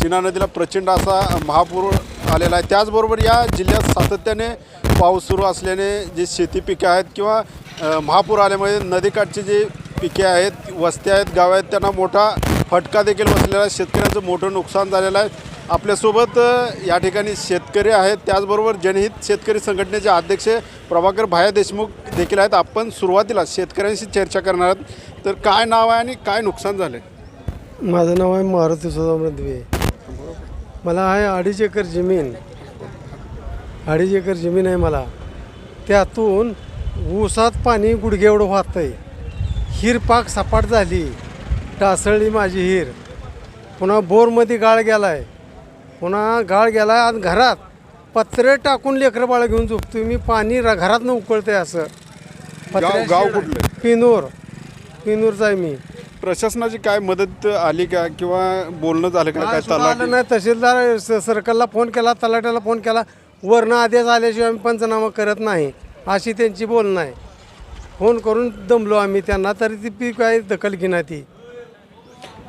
सीना नदीला प्रचंड असा महापूर आलेला आहे. त्याचबरोबर या जिल्ह्यात सातत्याने पाऊस सुरू असल्याने जे शेती पिके आहेत किंवा महापूर आल्यामुळे नदीकाठची जी पिके आहेत वस्त्या आहेत गाव आहेत त्यांना मोठा फटका देखील बसलेला आहे. शेतकऱ्यांचं मोठं नुकसान झालेलं आहे. आपल्यासोबत या ठिकाणी शेतकरी आहेत. त्याचबरोबर जनहित शेतकरी संघटनेचे अध्यक्ष प्रभाकर भाया देशमुख देखील आहेत. आपण सुरुवातीला शेतकऱ्यांशी चर्चा करणार आहोत. तर काय नाव आहे आणि काय नुकसान झालं माझं नाव आहे मारुती सुदाम मला आहे अडीच एकर जमीन. अडीच एकर जमीन आहे मला. त्यातून ऊसात पाणी गुडघे एवढं वाहतंय. हिर पाक सपाट झाली. टासळली माझी हिर. पुन्हा बोरमध्ये गाळ गेला आहे पुन्हा गाळ गेला आहे आणि घरात. पत्रे टाकून लेकरं बाळं घेऊन झोपतोय मी. पाणी र- घरातनं उकळतंय असं. पत्र्या- गाव कुठलं? पिनूर. पिनूरचा आहे मी. प्रशासनाची काय मदत आली का किंवा बोलणं झालं का? काय सुद्धा आलं तलाठी नाही तहसीलदार स- सर्कलला फोन केला तलाट्याला फोन केला. वरनं आदेश आल्याशिवाय आम्ही पंचनामा करत नाही अशी त्यांची बोलणं आहे. फोन करून दमलो आम्ही त्यांना तरी ती पी काय दखल घेणार ती.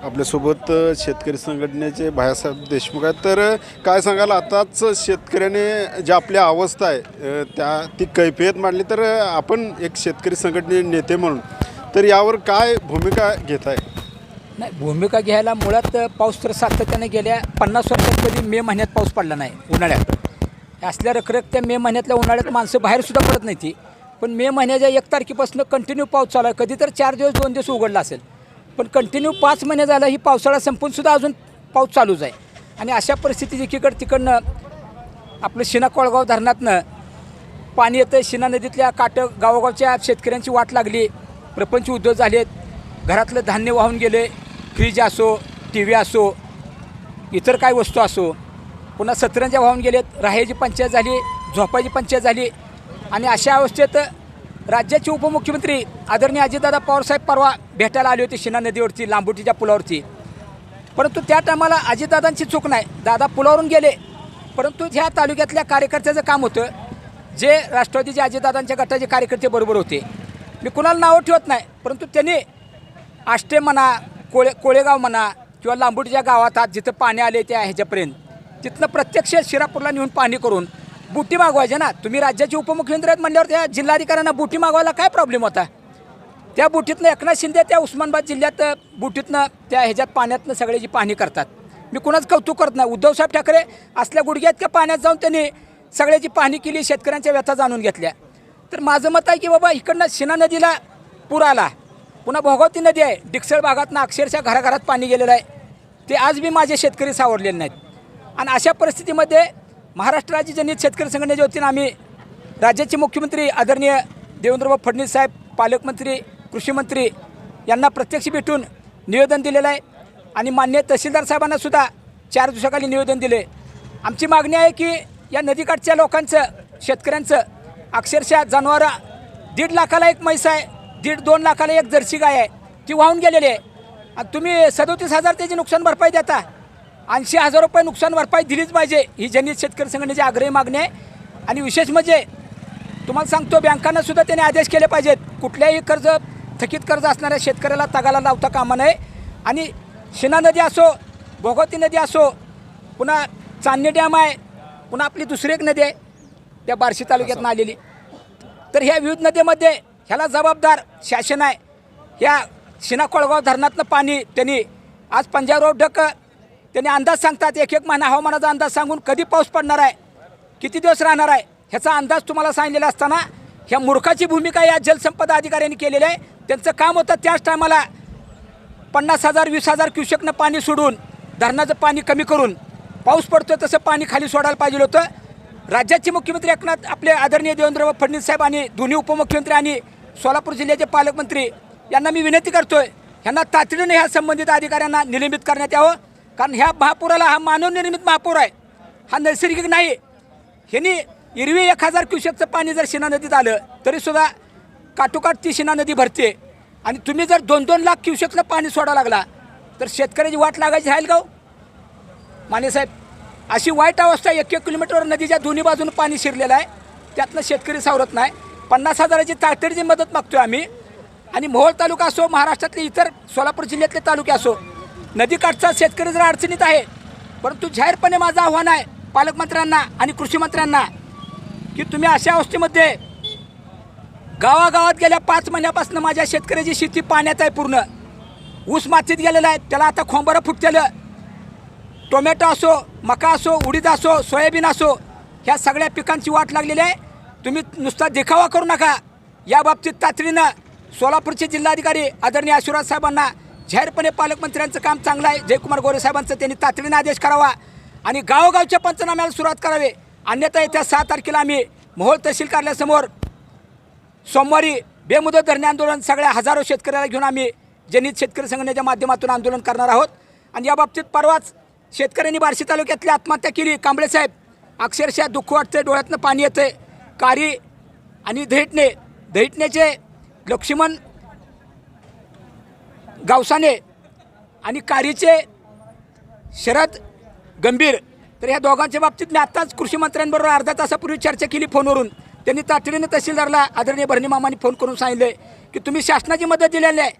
आपल्यासोबत अ, शेतकरी संघटनेचे भायासाहेब देशमुख आहेत. तर अ, काय सांगाल? आताच शेतकऱ्याने जी आपली अवस्था आहे अ, त्या ती कैफियत मांडली. तर अ, आपण एक शेतकरी संघटने नेते म्हणून तर यावर काय भूमिका घेत आहे नाही भूमिका घ्यायला मुळात पाऊस तर सातत्याने गेल्या पन्नास वर्षात कधी मे महिन्यात पाऊस पडला नाही उन्हाळ्यात. असल्या रखरखत्या मे महिन्यातल्या उन्हाळ्यात माणसं बाहेरसुद्धा पडत नाही ती. पण मे महिन्याच्या एक तारखेपासून कंटिन्यू पाऊस चालू आहे. कधी तर चार दिवस दोन दिवस उघडला असेल. पण कंटिन्यू पाच महिने झाला ही पावसाळा संपूनसुद्धा अजून पाऊस चालूच आहे. आणि अशा परिस्थितीत एकीकडं तिकडनं आपलं शिना कोळगाव धरणातनं पाणी येतं शिना नदीतल्या काट गावोगावच्या शेतकऱ्यांची वाट लागली. प्रपंच उद्योग झालेत घरातलं धान्य वाहून गेले. फ्रीज असो टी व्ही असो इतर काय वस्तू असो पुन्हा सतरंजा वाहून गेलेत. राहायची पंचायत झाली झोपायची पंचायत झाली. आणि अशा अवस्थेत राज्याचे उपमुख्यमंत्री आदरणीय अजितदादा पवारसाहेब परवा भेटायला आले होते शिना नदीवरती लांबुटीच्या पुलावरती. परंतु त्या टायमाला अजितदादांची चूक नाही. दादा पुलावरून गेले. परंतु ह्या तालुक्यातल्या कार्यकर्त्याचं काम होतं. जे राष्ट्रवादीचे अजितदादांच्या गटाचे कार्यकर्ते बरोबर होते. मी कुणाला नावं ठेवत नाही परंतु त्यांनी आष्टे म्हणा कोळे कोळेगाव म्हणा किंवा लांबुटीच्या गावात आज जिथं पाणी आले त्या ह्याच्यापर्यंत. तिथनं प्रत्यक्ष शिरापूरला नेऊन पाणी करून बुटी मागवायचे ना. तुम्ही राज्याचे उपमुख्यमंत्री आहेत म्हणल्यावर त्या जिल्हाधिकाऱ्यांना बुटी मागवायला काय प्रॉब्लेम होता? त्या बुटीतनं एकनाथ शिंदे त्या उस्मानाबाद जिल्ह्यात बुटीतनं त्या ह्याच्यात पाण्यातनं सगळ्याची पाहणी करतात. मी कुणाच कौतुक करत नाही. उद्धवसाहेब ठाकरे असल्या गुडघ्यात त्या पाण्यात जाऊन त्यांनी सगळ्याची पाहणी केली शेतकऱ्यांच्या व्यथा जाणून घेतल्या. तर माझं मत आहे की बाबा इकडनं शिना नदीला पूर आला. पुन्हा भोगावती नदी आहे. डिक्सळ भागातनं अक्षरशः घराघरात पाणी गेलेलं आहे. ते आज बी माझे शेतकरी सावरलेले नाहीत. आणि अशा परिस्थितीमध्ये महाराष्ट्र राज्य जनित शेतकरी संघटनेच्या वतीनं आम्ही राज्याचे मुख्यमंत्री आदरणीय देवेंद्रबाब फडणवीस साहेब पालकमंत्री कृषीमंत्री यांना प्रत्यक्ष भेटून निवेदन दिलेलं आहे. आणि मान्य तहसीलदार साहेबांनासुद्धा चार दिवसाखाली निवेदन दिले. आमची मागणी आहे की या नदीकाठच्या लोकांचं शेतकऱ्यांचं अक्षरशः जनावरं दीड लाखाला एक म्हैस आहे दीड दोन लाखाला एक जर्सी गाय आहे ती वाहून गेलेली आहे. आणि तुम्ही सदोतीस हजार त्याची नुकसान भरपाई देता. ऐंशी हजार रुपये नुकसान भरपाई दिलीच पाहिजे ही जनित शेतकरी संघटनेची आग्रही मागणी आहे. आणि विशेष म्हणजे तुम्हाला सांगतो बँकांना सुद्धा त्याने आदेश केले पाहिजेत. कुठल्याही कर्ज थकीत कर्ज असणाऱ्या शेतकऱ्याला तगाला लावता कामा नये. आणि शिना नदी असो भोगवती नदी असो पुन्हा चांदणी डॅम आहे पुन्हा आपली दुसरी एक नदी आहे. त्या बार्शी तालुक्यातनं आलेली. तर ह्या विविध नदीमध्ये ह्याला जबाबदार शासन आहे. ह्या शिना कोळगाव धरणातनं पाणी त्यांनी आज पंजाबराव ढक त्यांनी अंदाज सांगतात एक एक महिना हवामानाचा अंदाज सांगून कधी पाऊस पडणार आहे किती दिवस राहणार आहे ह्याचा अंदाज तुम्हाला सांगितलेला असताना ह्या मूर्खाची भूमिका या जलसंपदा अधिकाऱ्यांनी केलेली आहे. त्यांचं काम होतं त्याच टायमाला पन्नास हजार वीस हजार क्युसेकनं पाणी सोडून धरणाचं पाणी कमी करून पाऊस पडतो तसं पाणी खाली सोडायला पाहिजे होतं. राज्याचे मुख्यमंत्री एकनाथ आपले आदरणीय देवेंद्र फडणवीस साहेब आणि दोन्ही उपमुख्यमंत्री आणि सोलापूर जिल्ह्याचे पालकमंत्री यांना मी विनंती करतोय ह्यांना तातडीने ह्या संबंधित अधिकाऱ्यांना निलंबित करण्यात यावं. कारण ह्या महापुराला हा मानवनिर्मित महापूर आहे. हा नैसर्गिक नाही. ह्यांनी हिरवी एक हजार क्युसेकचं पाणी जर शिना नदीत आलं तरीसुद्धा काठोकाठ ती शिना नदी भरते. आणि तुम्ही जर दोन दोन लाख क्युसेकचं पाणी सोडावं लागला तर शेतकऱ्याची वाट लागायची राहील गाव हो? माने साहेब अशी वाईट अवस्था एक एक किलोमीटरवर नदीच्या दोन्ही बाजून पाणी शिरलेलं आहे. त्यातनं शेतकरी सावरत नाही. पन्नास हजाराची तातडीची मदत मागतोय आम्ही. आणि मोहोळ तालुका असो महाराष्ट्रातले इतर सोलापूर जिल्ह्यातले तालुके असो नदीकाठचा शेतकरी जर अडचणीत आहे. परंतु जाहीरपणे माझं आव्हान आहे पालकमंत्र्यांना आणि कृषीमंत्र्यांना की तुम्ही अशा अवस्थेमध्ये गावागावात गेल्या पाच महिन्यापासून माझ्या शेतकऱ्याची शेती पाण्यात आहे पूर्ण. ऊस मातीत गेलेला आहे त्याला आता खोंबरं फुटतेलं. टोमॅटो असो मका असो उडीद असो सोयाबीन असो ह्या सगळ्या पिकांची वाट लागलेली आहे. तुम्ही नुसता देखावा करू नका. या बाबतीत तातडीनं सोलापूरचे जिल्हाधिकारी आदरणीय आशीर्वाद साहेबांना जाहीरपणे पालकमंत्र्यांचं काम चांगलं आहे. जयकुमार गोरे साहेबांचं त्यांनी तातडीनं आदेश करावा आणि गावोगावच्या पंचनाम्याला सुरुवात करावी. अन्यथा येत्या सहा तारखेला आम्ही मोहोळ तहसील कार्यालयासमोर सोमवारी बेमुदत धरणे आंदोलन सगळ्या हजारो शेतकऱ्याला घेऊन आम्ही जनित शेतकरी संघटनेच्या माध्यमातून आंदोलन करणार आहोत. आणि याबाबतीत परवाच शेतकऱ्यांनी बार्शी तालुक्यातली आत्महत्या केली. कांबळे साहेब अक्षरशः दुःख वाटते डोळ्यातनं पाणी येते कारी आणि धैटणे. धैटणेचे लक्ष्मण गावसाने आणि कारीचे शरद गंभीर. तर ह्या दोघांच्या बाबतीत मी आत्ताच कृषी मंत्र्यांबरोबर अर्धा तासापूर्वी चर्चा केली फोनवरून. त्यांनी तातडीने तहसीलदारला आदरणीय भरणी मामांनी फोन करून सांगितले की तुम्ही शासनाची मदत दिलेली आहे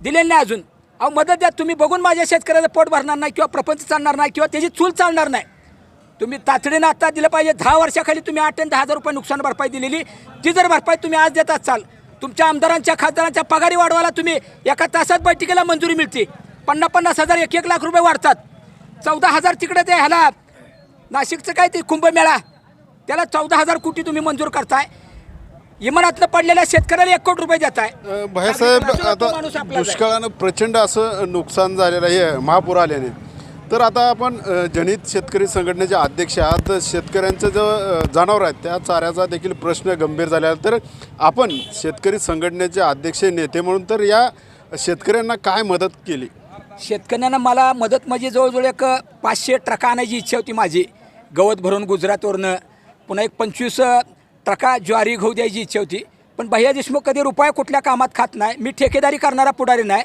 दिलेली नाही अजून. अहो मदत द्या. तुम्ही बघून माझ्या शेतकऱ्याचं पोट भरणार नाही किंवा प्रपंच चालणार नाही किंवा त्याची चूल चालणार नाही. तुम्ही तातडीनं आत्ता दिलं पाहिजे. दहा वर्षाखाली तुम्ही आठ आणि दहा हजार रुपये नुकसान भरपाई दिलेली. ती जर भरपाई तुम्ही आज देत असाल तुमच्या आमदारांच्या खासदारांच्या पगारी वाढवायला तुम्ही एका तासात बैठकीला मंजुरी मिळते. पन्नास पन्नास हजार एक एक लाख रुपये वाढतात. चौदा हजार तिकडे ते ह्याला नाशिकचं काय ते कुंभमेळा त्याला चौदा हजार कोटी तुम्ही मंजूर करताय. इमानातनं पडलेल्या शेतकऱ्याला एक कोटी रुपये देताय अ, भाईसाहेब कारण की तो माणूस आता आहे. दुष्काळानं प्रचंड असं नुकसान झालेलं आहे महापूर आल्याने तर आता आपण जनित शेतकरी संघटनेचे अध्यक्ष आहात. शेतकऱ्यांचं जो जनावर आहेत त्या चाऱ्याचा देखील प्रश्न गंभीर झाला आहे. तर आपण शेतकरी संघटनेचे अध्यक्ष नेते म्हणून तर या शेतकऱ्यांना काय मदत केली? शेतकऱ्यांना मला मदत म्हणजे जवळजवळ एक पाचशे ट्रका आणायची इच्छा होती माझी. गवत भरून गुजरातवरनं. पुन्हा एक पंचवीस ट्रका ज्वारी घेऊ द्यायची इच्छा होती. पण भैया देशमुख कधी रुपया कुठल्या कामात खात नाही मी ठेकेदारी करणारा पुढारी नाही.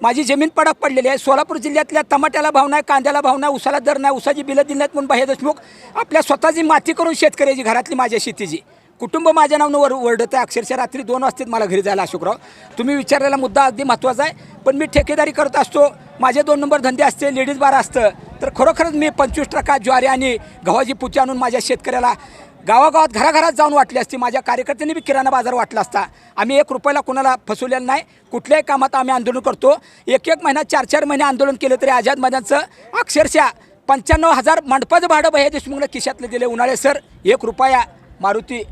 माझी जमीन पडक पडलेली आहे. सोलापूर जिल्ह्यातल्या टमाट्याला भाव नाही कांद्याला भाव नाही उसाला दर नाही उसाची बिलं दिली नाहीत म्हणून भैया देशमुख आपल्या स्वतःची माती करून शेतकऱ्याची घरातली माझ्या शेतीची. कुटुंब माझ्या नावानं वर ओरडत आहे अक्षरशः रात्री दोन वाजतात मला घरी जायला अशोकराव. तुम्ही विचारलेला मुद्दा अगदी महत्त्वाचा आहे. पण मी ठेकेदारी करत असतो. माझे दोन नंबर धंदे असते लेडीज बार असतं. तर खरोखरच मी पंचवीस टक्का ज्वारी आणि गव्हाची पुची आणून माझ्या शेतकऱ्याला गावागावात घराघरात जाऊन वाटली असती. माझ्या कार्यकर्त्यांनी बी किराणा बाजार वाटला असता. आम्ही एक रुपयाला कोणाला फसवलेलं नाही. कुठल्याही कामात आम्ही आंदोलन करतो. एक एक महिना चार चार महिने आंदोलन केलं तरी आझाद मैदानचं अक्षरशः पंच्याण्णव हजार मंडपाचं भाडं भैया देशमुखला खिशातलं दिले. उन्हाळे सर एक रुपया. मारुती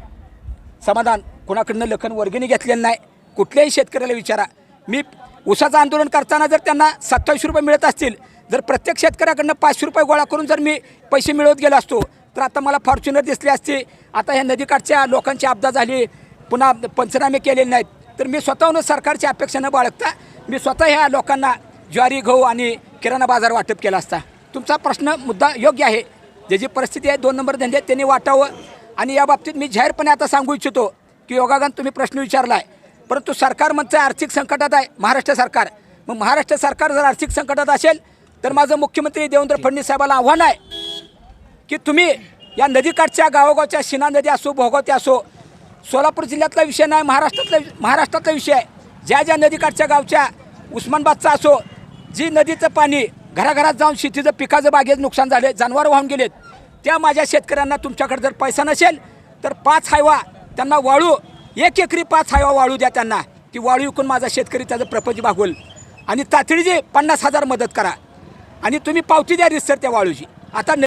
समाधान. कोणाकडनं लखन वर्गणी घेतलेलं नाही. कुठल्याही शेतकऱ्याला विचारा. मी ऊसाचं आंदोलन करताना जर त्यांना सत्तावीस रुपये मिळत असतील जर प्रत्येक शेतकऱ्याकडनं पाचशे रुपये गोळा करून जर मी पैसे मिळवत गेलो असतो तर आता मला फॉर्च्युनर दिसली असते. आता ह्या नदीकाठच्या लोकांची आपदा झाली. पुन्हा पंचनामे केलेले नाहीत. तर मी स्वतःहून सरकारची अपेक्षा न बाळगता मी स्वतः ह्या लोकांना ज्वारी गहू आणि किराणा बाजार वाटप केला असता. तुमचा प्रश्न मुद्दा योग्य आहे. ज्याची परिस्थिती आहे दोन नंबर धंदे त्यांनी वाटावं. आणि या बाबतीत मी जाहीरपणे आता सांगू इच्छितो की योगागान तुम्ही प्रश्न विचारला आहे परंतु सरकार म्हणतं आर्थिक संकटात आहे महाराष्ट्र सरकार. मग महाराष्ट्र सरकार जर आर्थिक संकटात असेल तर माझं मुख्यमंत्री देवेंद्र फडणवीस साहेबाला आव्हान आहे. की तुम्ही या नदीकाठच्या गावोगावच्या शिना नदी असो भोगावती असो सोलापूर जिल्ह्यातला विषय नाही महाराष्ट्रातला महाराष्ट्रातला विषय आहे. ज्या ज्या नदीकाठच्या गावच्या उस्मानबादचा असो जी नदीचं पाणी घराघरात जाऊन शेतीचं पिकाचं बागेचं नुकसान झाले जनावर वाहून गेलेत त्या माझ्या शेतकऱ्यांना तुमच्याकडे जर पैसा नसेल तर पाच हायवा त्यांना वाळू एक एकरी पाच हायवा वाळू द्या त्यांना. ती वाळू विकून माझा शेतकरी त्याचं प्रपंच भागवल. आणि तातडीची पन्नास हजार मदत करा. आणि तुम्ही पावती द्या रिसर त्या वाळूची. आता